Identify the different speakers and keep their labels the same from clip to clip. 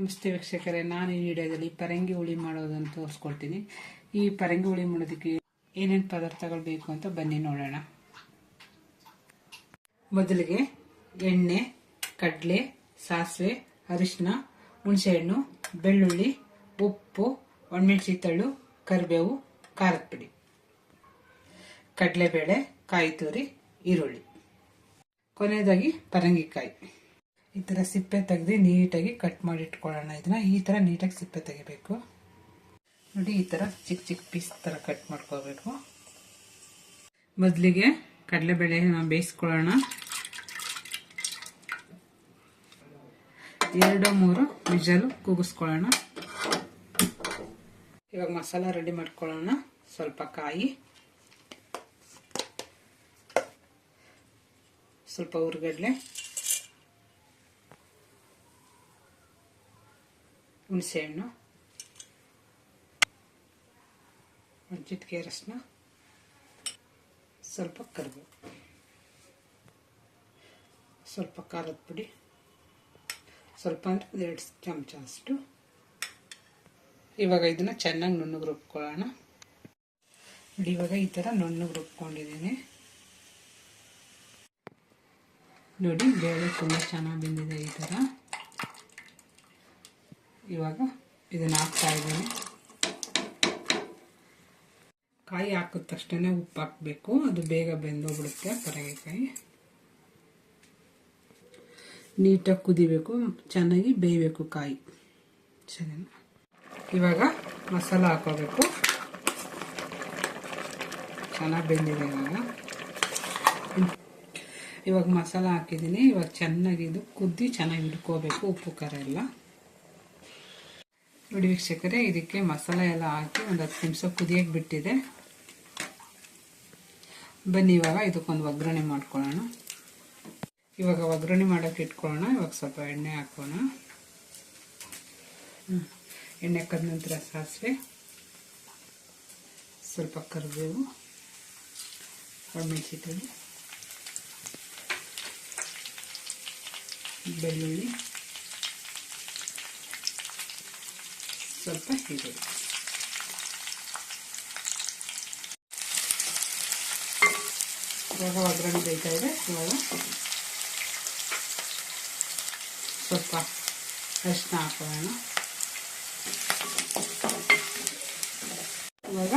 Speaker 1: ನಮಸ್ತೆ ವೀಕ್ಷಕರೇ, ನಾನು ಈ ವಿಡಿಯೋದಲ್ಲಿ ಪರಂಗಿ ಹುಳಿ ಮಾಡೋದನ್ನು ತೋರಿಸ್ಕೊಡ್ತೀನಿ. ಈ ಪರಂಗಿ ಹುಳಿ ಮಾಡೋದಕ್ಕೆ ಏನೇನು ಪದಾರ್ಥಗಳು ಬೇಕು ಅಂತ ಬನ್ನಿ ನೋಡೋಣ. ಮೊದಲಿಗೆ ಎಣ್ಣೆ, ಕಡಲೆ, ಸಾಸಿವೆ ಅರಿಶಿನ ಹುಣಸೆಹಣ್ಣು, ಬೆಳ್ಳುಳ್ಳಿ, ಉಪ್ಪು ಒಣಮೆಣಸಿತಳ್ಳು ಕರಿಬೇವು, ಖಾರದ ಪುಡಿ. ಕಡಲೆಬೇಳೆ ಕಾಯಿ ತುರಿ ಈರುಳ್ಳಿ. ಕೊನೆಯದಾಗಿ ಪರಂಗಿಕಾಯಿ. ಈ ಥರ ಸಿಪ್ಪೆ ತೆಗೆದು ನೀಟಾಗಿ ಕಟ್ ಮಾಡಿ ಇಟ್ಕೊಳ್ಳೋಣ. ಇದನ್ನ ಈ ಥರ ನೀಟಾಗಿ ಸಿಪ್ಪೆ ತೆಗಿಬೇಕು. ನೋಡಿ, ಈ ಥರ ಚಿಕ್ಕ ಚಿಕ್ಕ ಪೀಸ್ ಥರ ಕಟ್ ಮಾಡ್ಕೋಬೇಕು. ಮೊದಲಿಗೆ ಕಡಲೆಬೇಳೆ ಬೇಯಿಸ್ಕೊಳ್ಳೋಣ. ಎರಡು ಮೂರು ವಿಜಲು ಕೂಗಿಸ್ಕೊಳ್ಳೋಣ. ಇವಾಗ ಮಸಾಲ ರೆಡಿ ಮಾಡ್ಕೊಳ್ಳೋಣ. ಸ್ವಲ್ಪ ಕಾಯಿ. ಸ್ವಲ್ಪ ಹುರ್ಗಡ್ಲೆ ಹುಣಸೆಹಣ್ಣು ಒಂದು ಚಿಟಿಕೆ ಅರಶಿನ ಸ್ವಲ್ಪ ಕರಿಬೇವು ಸ್ವಲ್ಪ ಖಾರದ ಪುಡಿ. ಸ್ವಲ್ಪ ಅಂದರೆ ಒಂದೆರಡು ಚಮಚ ಅಷ್ಟು. ಇವಾಗ ಇದನ್ನು ಚೆನ್ನಾಗಿ ನುಣ್ಣಗೆ ರುಬ್ಕೊಳ್ಳೋಣ ನೋಡಿ, ಇವಾಗ ಈ ಥರ ನುಣ್ಣಗೆ ರುಬ್ಕೊಂಡಿದ್ದೀನಿ ನೋಡಿ, ಬೇಳೆ ತುಂಬ ಚೆನ್ನಾಗಿ ಬಂದಿದೆ ಈ ಥರ ಇವಾಗ ಇದನ್ನು ಹಾಕ್ತಾ ಇದ್ದೀನಿ. ಕಾಯಿ ಹಾಕಿದ ತಕ್ಷಣ ಉಪ್ಪು ಹಾಕಬೇಕು. ಅದು ಬೇಗ ಬೆಂದೋಗ್ಬಿಡುತ್ತೆ ಪರಗೆಕಾಯಿ ನೀಟಾಗಿ ಕುದಿಬೇಕು, ಚೆನ್ನಾಗಿ ಬೇಯಬೇಕು ಕಾಯಿ. ಸರಿನಾ? ಇವಾಗ ಮಸಾಲ ಹಾಕೋಬೇಕು. ಚೆನ್ನಾಗಿ ಬೆಂದಿದೆ ಇವಾಗ. ಇವಾಗ ಮಸಾಲ ಹಾಕಿದ್ದೀನಿ. ಇವಾಗ ಚೆನ್ನಾಗಿ ಇದು ಕುದ್ದಿ ಚೆನ್ನಾಗಿ ಹಿಡ್ಕೋಬೇಕು ಉಪ್ಪು ಖಾರ ಎಲ್ಲ. ನೋಡಿ ವೀಕ್ಷಕರೇ, ಇದಕ್ಕೆ ಮಸಾಲೆ ಎಲ್ಲ ಹಾಕಿ ಒಂದು ಹತ್ತು ನಿಮಿಷ ಕುದಿಯಕ್ಕೆ ಬಿಟ್ಟಿದೆ. ಬನ್ನಿ, ಇವಾಗ ಇದಕ್ಕೊಂದು ಒಗ್ಗರಣೆ ಮಾಡ್ಕೊಳ್ಳೋಣ. ಇವಾಗ ಒಗ್ಗರಣೆ ಮಾಡೋಕ್ಕೆ ಇಟ್ಕೊಳ್ಳೋಣ, ಇವಾಗ ಸ್ವಲ್ಪ ಎಣ್ಣೆ ಹಾಕೋಣ. ಎಣ್ಣೆ ಹಾಕಿದ ನಂತರ ಸಾಸಿವೆ, ಸ್ವಲ್ಪ ಕರಿಬೇವು ಒಣಮೆಣಸಿಕಾಯಿ ಬೆಳ್ಳುಳ್ಳಿ. ಸ್ವಲ್ಪ ಈರುಳ್ಳಿ ಇವಾಗ ಒಗ್ಗರಣೆ ಇದೆ? ಇವಾಗ ಸ್ವಲ್ಪ ಅರಿಶಿನ ಹಾಕೋಣ ಇವಾಗ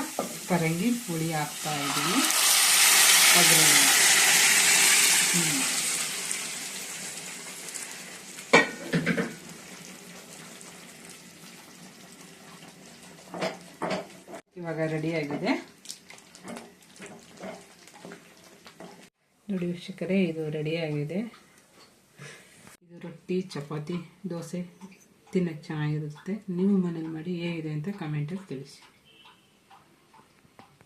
Speaker 1: ಪರಂಗಿ ಪುಳಿ ಹಾಕ್ತಾ ಇದ್ದೀನಿ. ಒಗ್ಗರಣೆ ಹ್ಞೂ ಇವಾಗ ರೆಡಿಯಾಗಿದೆ ನೋಡಿ ವೀಕ್ಷಕರೇ, ಇದು ರೆಡಿಯಾಗಿದೆ ಇದು ರೊಟ್ಟಿ, ಚಪಾತಿ, ದೋಸೆ, ತಿನ್ನೋಕ್ಕೆ ಚೆನ್ನಾಗಿರುತ್ತೆ. ನೀವು ಮನೇಲಿ ಮಾಡಿ ಹೇಗಿದೆ ಅಂತ ಕಮೆಂಟಲ್ಲಿ ತಿಳಿಸಿ.